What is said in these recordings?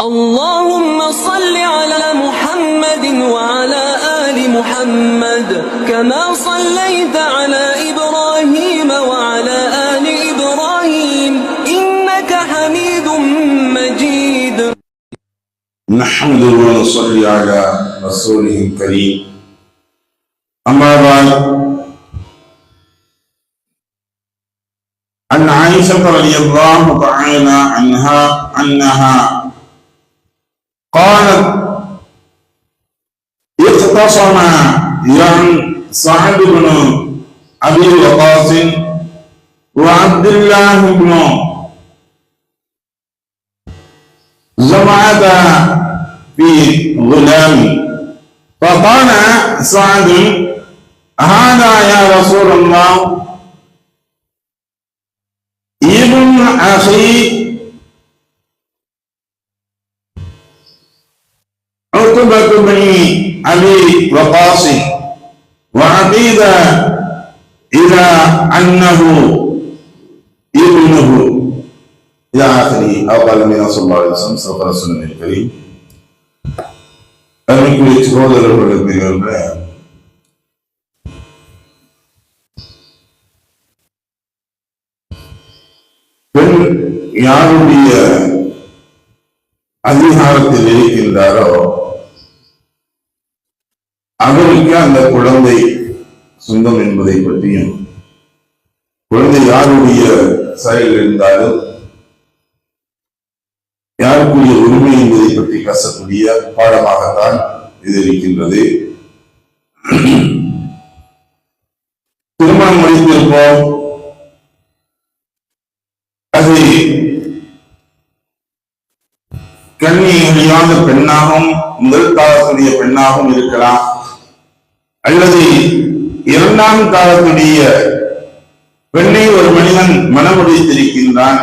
اللهم صل على محمد وعلى آل محمد كما صليت على إبراهيم وعلى آل إبراهيم إنك حميد مجيد. نحمده ونصلي على رسوله الكريم. أما بعد عن عائشة رضي الله تعالى عنها أنها قالت اختصم يعني سعد بن أبي وقاص وعبد الله بن زمعة في غلام. فقال سعد هذا يا رسول الله ابن أخي عتبة بن أبي وقاص وعقيد إلى أنه ابنه إلى آخره أو قال النبي صلى الله عليه وسلم سوف رسول الكريم அருமைக்குரிய சகோதரர்களுக்கு பெண் யாருடைய அதிகாரத்தில் இருக்கின்றாரோ அவருக்கு அந்த குழந்தை சொந்தம் என்பதை பற்றியும் குழந்தை யாருடைய செயல் இருந்தாலும் யாருக்குரிய உரிமை என்பதை பற்றி பேசக்கூடிய பாடமாகத்தான் இது இருக்கின்றது. திருமணம் முடித்திருப்போம். அது கண்ணியமில்லாத பெண்ணாகவும் முதல் காலத்துடைய பெண்ணாகவும் இருக்கலாம். அல்லது இரண்டாம் காலத்துடைய பெண்ணை ஒரு மனிதன் மனமுடித்திருக்கின்றான்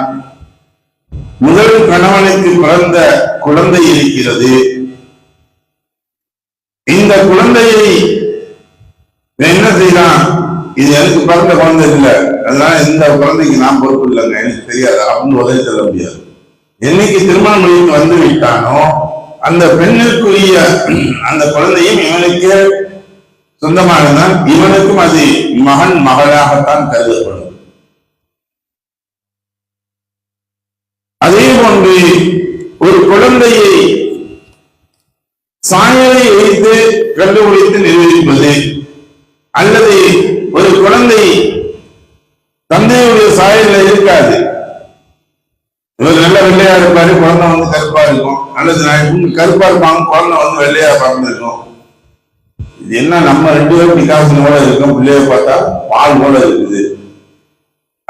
முதல் கணவனுக்கு பிறந்த குழந்தை இருக்கிறது. இந்த குழந்தையை என்ன செய்யலாம் இது எனக்கு பிறந்த குழந்தை இல்லை. அதனால இந்த குழந்தைக்கு நான் பொறுப்பு இல்லைங்க எனக்கு தெரியாது. அப்படின்னு உதவி தர முடியாது. என்னைக்கு திருமண மொழிக்கு வந்து விட்டானோ அந்த பெண்ணிற்குரிய அந்த குழந்தையும் இவனுக்கு சொந்தமானதான் இவனுக்கும் அது மகன் மகளாகத்தான் கருதப்படும். அதே போன்று ஒரு குழந்தையை சாயலை வைத்து கண்டுபிடித்து நிரூபிப்பது அல்லது ஒரு குழந்தை தந்தையுடைய சாயல இருக்காது. இவர் நல்ல வெள்ளையா இருப்பாரு குழந்தை வந்து கருப்பா இருக்கும். அல்லது கருப்பா இருப்பாங்க குழந்தை வந்து வெள்ளையா இருக்கும். இது என்ன நம்ம ரெண்டு பேரும் விகாசம் போல பிள்ளைய பார்த்தா பால் போல இருக்குது.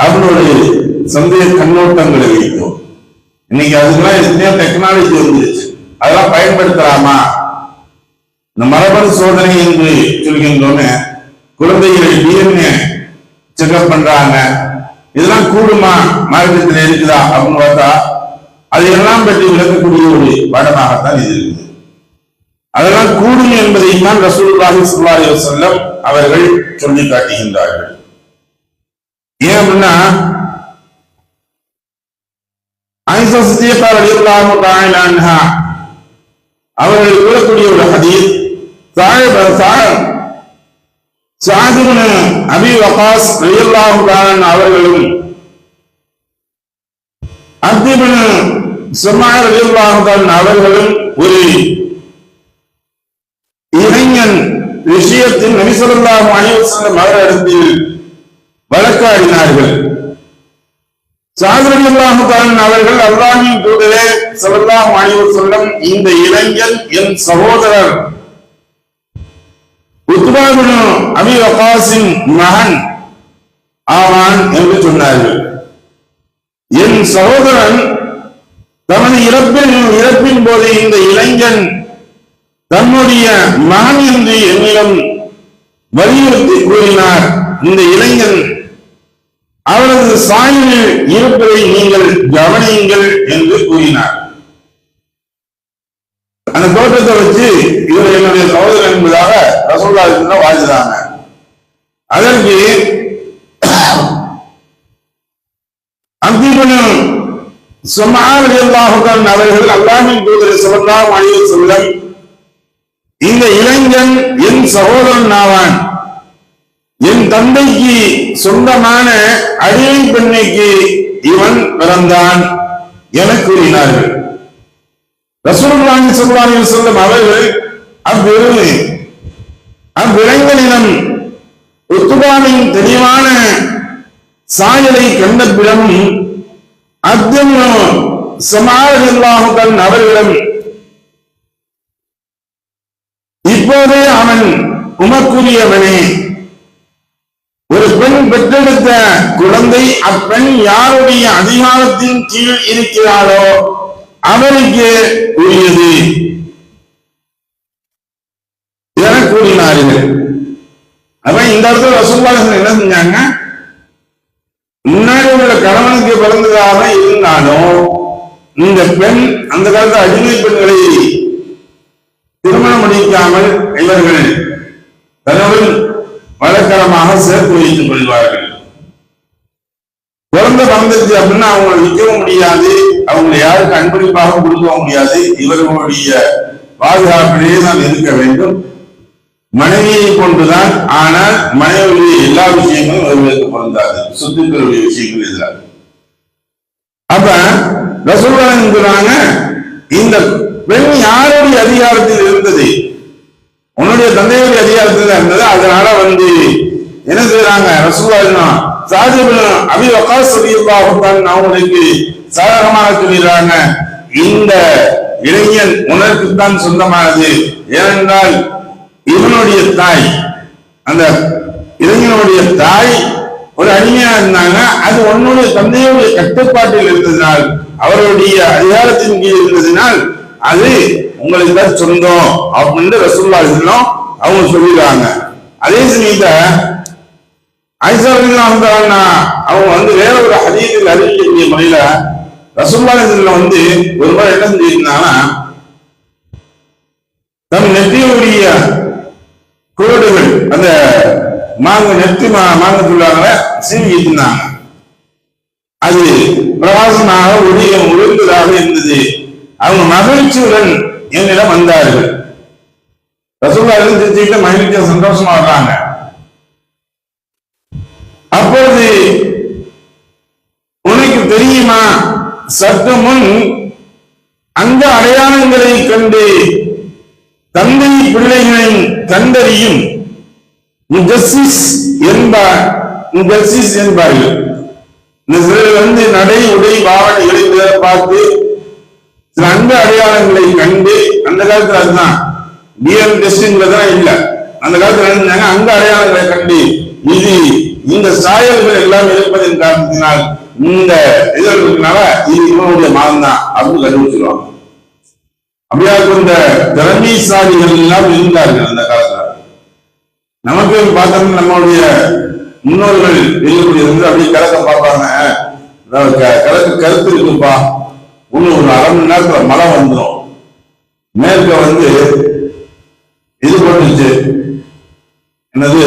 அவனுடைய ஒரு சந்தேக கண்ணோட்டங்களை வைக்கும் இன்னைக்கு அதுக்கெல்லாம் எத்தனையோ டெக்னாலஜி வந்துருச்சு. அதெல்லாம் பயன்படுத்தலாமா? இந்த மரபணு சோதனை என்று சொல்கின்றோன்னு குழந்தைகளை டிஎன்ஏ செக்அப் பண்றாங்க. இதெல்லாம் கூடுமா? மார்க்கத்தில் இருக்குதா? அப்படின்னு பார்த்தா அது எல்லாம் பற்றி விளக்கக்கூடிய ஒரு பாடமாகத்தான் இது இருக்குது. அதெல்லாம் கூடும் என்பதை தான் ரசூலுல்லாஹி சுல்லாஹி வசல்லம் அவர்கள் சொல்லி காட்டுகின்றார்கள். ஏன் அப்படின்னா ஆயிஷா சித்தியக்கா ரலியல்லாஹு தஆலா அவர்கள் கூறக்கூடிய ஒரு ஹதீஸ் சாஹிப் அபி வகாஸ் ரலியல்லாஹு தஆலா அவர்களும் அத்திபுன சுமா ரலியல்லாஹு தஆலா அவர்களும் ஒரு இளைஞன் விஷயத்தில் நபிசல்லாஹு அலைஹி வஸல்லம் அவரிடத்தில் வழக்காடினார்கள். சாதரல்லாஹுதான் அவர்கள் அல்லாஹின் தூதரே ஸல்லல்லாஹு அலைஹி இந்த இளைஞன் என் சகோதரர். உத்பாபின் அபி வகாஸின் மகன் ஆவான் என்று சொன்னார்கள். என் சகோதரன் தனது இறப்பின் இறப்பின் போது இந்த இளைஞன் தன்னுடைய மகன் என்று என்னிடம் வலியுறுத்தி கூறினார். இந்த இளைஞன் அவரது சாயலில் இருப்பதை நீங்கள் கவனியுங்கள் என்று கூறினார். அந்த தோட்டத்தை வச்சு இவர் என்னுடைய சகோதரன் என்பதாக ரசோல்லா வாழ்ந்தாங்க அதற்கு அந்திபனும் சுமார் அவர்கள் அல்லாமின் தூதர் சொல்லலாம் அழிவு சொல்லம் இந்த இளைஞன் என் சகோதரன் ஆவான் என் தந்தைக்கு சொந்தமான அடிமை பெண்ணைக்கு இவன் பிறந்தான் என கூறினார்கள். ரசூலுல்லாஹி சொல்வார்கள் சொல்லும் அவர்கள் அவ்விரு அவ்விளைஞனிடம் உத்துபாவின் தெளிவான சாயலை கண்ட பிறகும் அப்துல் சமாளில்லாஹுடன் அவர்களிடம் இப்போதே அவன் உமக்குரியவனே. ஒரு பெண் பெற்றெடுத்த குழந்தை அப்பெண் யாருடைய அதிகாரத்தின் கீழ் இருக்கிறாரோ அவருக்கு உரியது. என கூறினார்கள். அப்ப இந்த இடத்துல ரசூல்லாசன் என்ன செஞ்சாங்க? முன்னாடி உள்ள கணவனுக்கு பிறந்ததாக இருந்தாலும் இந்த பெண் அந்த காலத்து அடிமை பெண்களை திருமணம் முடிக்காமல் இவர்கள் தகவல் வழக்கரமாக சேர்த்து வைத்துக் கொள்வார்கள். குழந்தை பிறந்துச்சு அப்படின்னா அவங்களை விற்கவும் முடியாது அவங்களை யாருக்கு அன்பளிப்பாக கொடுக்கவும் முடியாது இவர்களுடைய பாதுகாப்பிலேயே தான் இருக்க வேண்டும். மனைவியை கொண்டுதான் ஆனால் மனைவியுடைய எல்லா விஷயங்களும் இவர்களுக்கு பொருந்தாது. சொத்துக்களுடைய விஷயங்கள் எதிராக அப்ப ரசூலன் இந்த பெண் யாருடைய அதிகாரத்தில் இருந்தது. உன்னுடைய தந்தையுடைய அதிகாரத்தில் இருந்தது. அதனால வந்து என்ன செய்யறாங்க ரசூலுல்லாஹி சாதிபுல் அபி வகாஸ் ரலியல்லாஹு தஆலா அவங்களுக்கு சாதகமாக சொல்கிறாங்க இந்த இளைஞன் உனக்குத்தான் சொந்தமானது. ஏனென்றால் இவனுடைய தாய் அந்த இளைஞனுடைய தாய் ஒரு அடிமையா இருந்தாங்க. அது உன்னுடைய தந்தையுடைய கட்டுப்பாட்டில் இருந்ததினால் அவருடைய அதிகாரத்தின் கீழ் இருந்ததினால் அது உங்களுக்கு தான் சொந்தம் அப்படின்னு ரசூல்லா சொல்லும் அவங்க சொல்லிடுறாங்க. அதே சமயத்த ஐசா அவங்க வந்து வேற ஒரு ஹதீதில் அறிவிக்கக்கூடிய முறையில ரசூல்லா வந்து ஒரு முறை என்ன செஞ்சிருந்தாங்கன்னா நம் நெத்தியுடைய குரடுகள் அந்த மாங்க நெத்தி மா மாங்க சொல்லுவாங்கள சீவிட்டு இருந்தாங்க அது பிரகாசமாக ஒளிய ஒளிர்ந்ததாக இருந்தது. அவங்க மகிழ்ச்சியுடன் என்னிடம் வந்தார்கள். ரசூல்லா தெரிஞ்சுக்கிட்ட மகிழ்ச்சியா சந்தோஷமா வர்றாங்க. அப்போது உனக்கு தெரியுமா? சற்று முன் அந்த அடையாளங்களை கண்டு தந்தை பிள்ளைகளை கண்டறியும். முஜஸ்ஸிஸ் என்பார் முஜஸ்ஸிஸ் என்பார்கள். இந்த சிலர் வந்து நடை உடை பாவனைகளை பார்த்து சில அந்த அடையாளங்களை கண்டு அந்த காலத்துல அதுதான். டிஎம் டெஸ்ட்ங்கிறதுலாம் இல்ல. அந்த காலத்துல இருந்தாங்க அந்த அங்க அடையாளங்களை கண்டு இது இந்த சாயல்கள் எல்லாம் இருப்பதன் காரணத்தினால் இந்த இதழ்களுக்குனால இது இவனுடைய மதம் தான் அப்படின்னு கண்டுபிடிச்சிருவாங்க அப்படியா இந்த திறமைசாலிகள் எல்லாம் இருந்தார்கள் அந்த காலத்துல. நமக்கு பார்த்தோம்னா நம்மளுடைய முன்னோர்கள் எழுதக்கூடிய வந்து அப்படியே கலக்க பார்ப்பாங்க. கலக்கு கருத்து இருக்குப்பா இன்னும் ஒரு அரை மணி நேரத்துல மழை வந்துடும் மேற்க வந்து இது போட்டுச்சு. என்னது?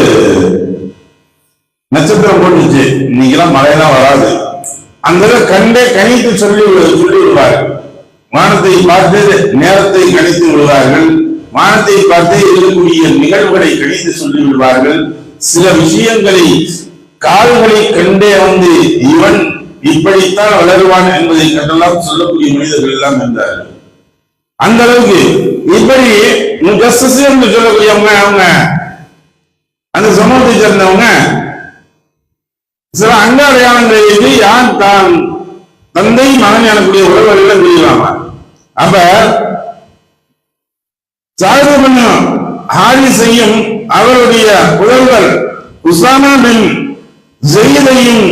நட்சத்திரம் போட்டுச்சு. இன்னைக்கெல்லாம் மழையெல்லாம் வராது. அந்த கண்டே கணித்து சொல்லி சொல்லி விடுவார்கள். வானத்தை பார்த்து நேரத்தை கணித்து விடுவார்கள். வானத்தை பார்த்து இருக்கக்கூடிய நிகழ்வுகளை கணித்து சொல்லி விடுவார்கள். சில விஷயங்களை கால்களை கண்டே வந்து இவன் இப்படித்தான் வளருவான் என்பதை கண்டெல்லாம் சொல்லக்கூடிய மனிதர்கள் எல்லாம் இருந்தார்கள். அந்த அளவுக்கு இப்படி முகஸ்ஸஸ் என்று சொல்லக்கூடியவங்க அவங்க அந்த சமூகத்தை சேர்ந்தவங்க சில அங்க அடையாளங்களை வைத்து யார் தான் தந்தை மகன் எனக்கூடிய உறவுகளில் புரியலாமா அப்ப ஹாரி செய்யும் அவருடைய புதல்வர் உசாமா பின் ஜெயிதையும்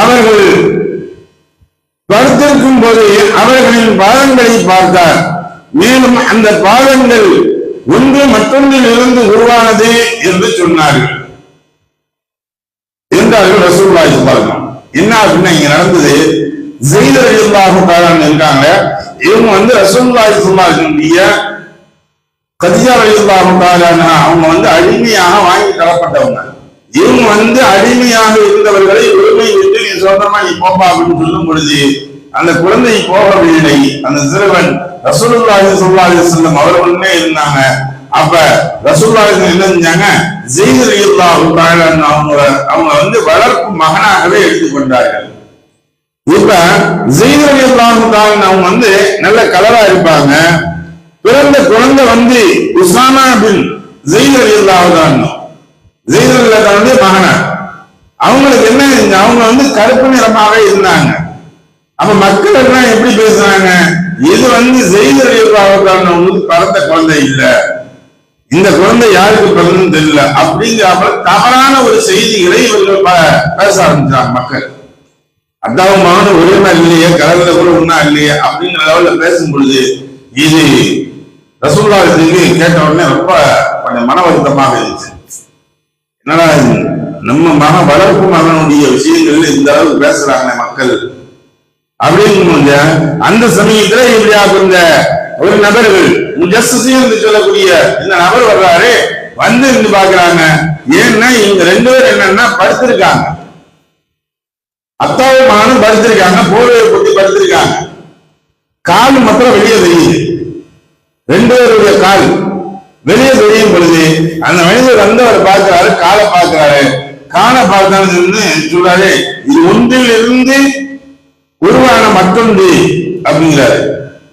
அவர்கள் படுத்திருக்கும் போது அவர்களின் பாதங்களை பார்த்தார். மேலும் அந்த பாதங்கள் ஒன்று மற்றொன்றில் இருந்து உருவானது என்று சொன்னார்கள். என்றார்கள் ரசூலுல்லாஹி ஸல்லல்லாஹு என்ன அப்படின்னா இங்க நடந்தது? ஜெயிதர் அல்லாஹு இருக்காங்க. இவங்க வந்து ரசூல்லாய் ஸல்லல்லாஹு அலைஹி கதிஜா அவங்க வந்து அடிமையாக வாங்கி தரப்பட்டவங்க. இவங்க வந்து அடிமையாக இருந்தவர்களை உரிமை நீ சொந்தமா நீ போப்பா அப்படின்னு சொல்லும் பொழுது அந்த குழந்தை போகவில்லை அந்த சிறுவன் ரசூலுல்லாஹி ஸல்லல்லாஹு அலைஹி வஸல்லம் அவர்களுமே இருந்தாங்க. அப்ப ரசூலுல்லாஹி என்ன செஞ்சாங்க? ஜெயித் ரலியல்லாஹு தஆலா அவங்க அவங்க வந்து வளர்ப்பு மகனாகவே எடுத்துக்கொண்டார்கள் இப்ப ஜெயித் ரலியல்லாஹு தஆலா அவங்க வந்து நல்ல கலரா இருப்பாங்க. பிறந்த குழந்தை வந்து உசாமா பின் ஜெயித் ரலியல்லாஹு தஆலா ஜெயித் ரலியல்லாஹு வந்து மகனா அவங்களுக்கு என்ன அவங்க வந்து கருப்பு நிறமாக இருந்தாங்க. அப்ப மக்கள் எல்லாம் எப்படி பேசுறாங்க இது வந்து செய்திருக்கான வந்து பிறந்த குழந்தை இல்ல. இந்த குழந்தை யாருக்கு பிறந்ததுன்னு தெரியல. அப்படிங்கிற தவறான ஒரு செய்திகளை இவர்கள் பேச ஆரம்பிச்சாங்க மக்கள். அத்தாவும் மகனும் ஒரே மாதிரி இல்லையே கலந்த கூட ஒன்னா இல்லையே அப்படிங்கிற லெவல்ல பேசும் பொழுது இது ரசூல்லாவுக்கு கேட்ட உடனே ரொம்ப கொஞ்சம் மன வருத்தமாக இருந்துச்சு. என்னடா நம்ம மக வளர்ப்பு மகனுடைய விஷயங்கள்ல இந்த அளவுக்கு பேசுறாங்க மக்கள். அப்படிங்கும்போது அந்த சமயத்துல இப்படியாக இருந்த ஒரு நபர்கள் முஜஸ்ஸி என்று சொல்லக்கூடிய இந்த நபர் வர்றாரு. வந்து இருந்து பாக்குறாங்க ஏன்னா இவங்க ரெண்டு பேரும் என்னன்னா படுத்திருக்காங்க. அத்தாவும் மகனும் படுத்திருக்காங்க போர்வையை பொட்டி படுத்திருக்காங்க. கால் மாத்திரம் வெளியே தெரியுது. ரெண்டு பேருடைய கால் வெளியே தெரியும் பொழுது அந்த மனிதர் வந்தவர் பார்க்கிறாரு காலை பார்க்கிறாரு. காண பார்த்தான்னு சொல்றாரு இது ஒன்றில் இருந்து உருவான மற்றொன்று அப்படிங்கிறாரு.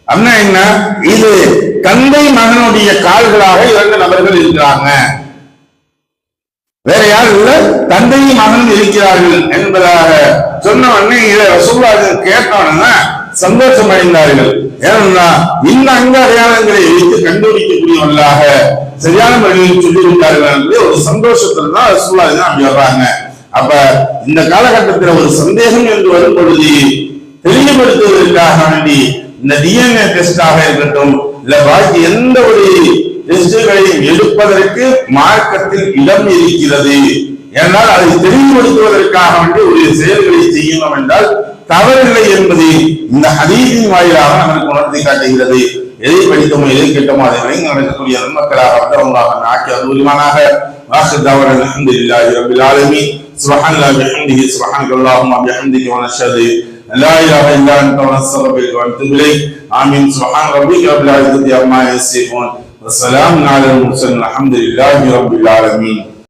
அப்படின்னா என்ன? இது தந்தை மகனுடைய கால்களாக இரண்டு நபர்கள் இருக்கிறாங்க. வேற யாரும் இல்ல? தந்தையும் மகனும் இருக்கிறார்கள் என்பதாக சொன்ன உடனே இதை ரசூல்லாஜன் கேட்டவன சந்தோஷம் அடைந்தார்கள் ஏன்னா இந்த அங்க அடையாளங்களை வைத்து கண்டுபிடிக்கக்கூடியவர்களாக சரியான முறையில் சொல்லியிருந்தார்கள் என்று ஒரு சந்தோஷத்துல தான் ரசூல்லாஜன் அப்படி வர்றாங்க. அப்ப இந்த காலகட்டத்தில் ஒரு சந்தேகம் என்று வரும் பொழுது தெளிவுபடுத்துவதற்காக வேண்டி இந்த டிஎன்ஏ டெஸ்டாக இருக்கட்டும் இல்ல பாக்கி எந்த ஒரு டெஸ்டுகளையும் எடுப்பதற்கு மார்க்கத்தில் இடம் இருக்கிறது. ஏனால் அதை தெளிவுபடுத்துவதற்காக வேண்டி ஒரு செயல்களை செய்யணும் என்றால் தவறில்லை என்பதை இந்த ஹதீஸின் வாயிலாக நமக்கு உணர்த்தி காட்டுகிறது எதை படித்தோமோ எதை கேட்டோமோ அதை விளங்கி நடக்கக்கூடிய நன்மக்களாக வந்தவங்களாக ஆக்கி அருள்மானாக واخر دعوانا الحمد لله رب العالمين سبحان الله بحمده سبحانك اللهم وبحمدك ونشهد ان لا اله الا انت ونستغفرك ونتوب اليك امين سبحان ربك رب العزه عما يصفون وسلام على المرسلين الحمد لله رب العالمين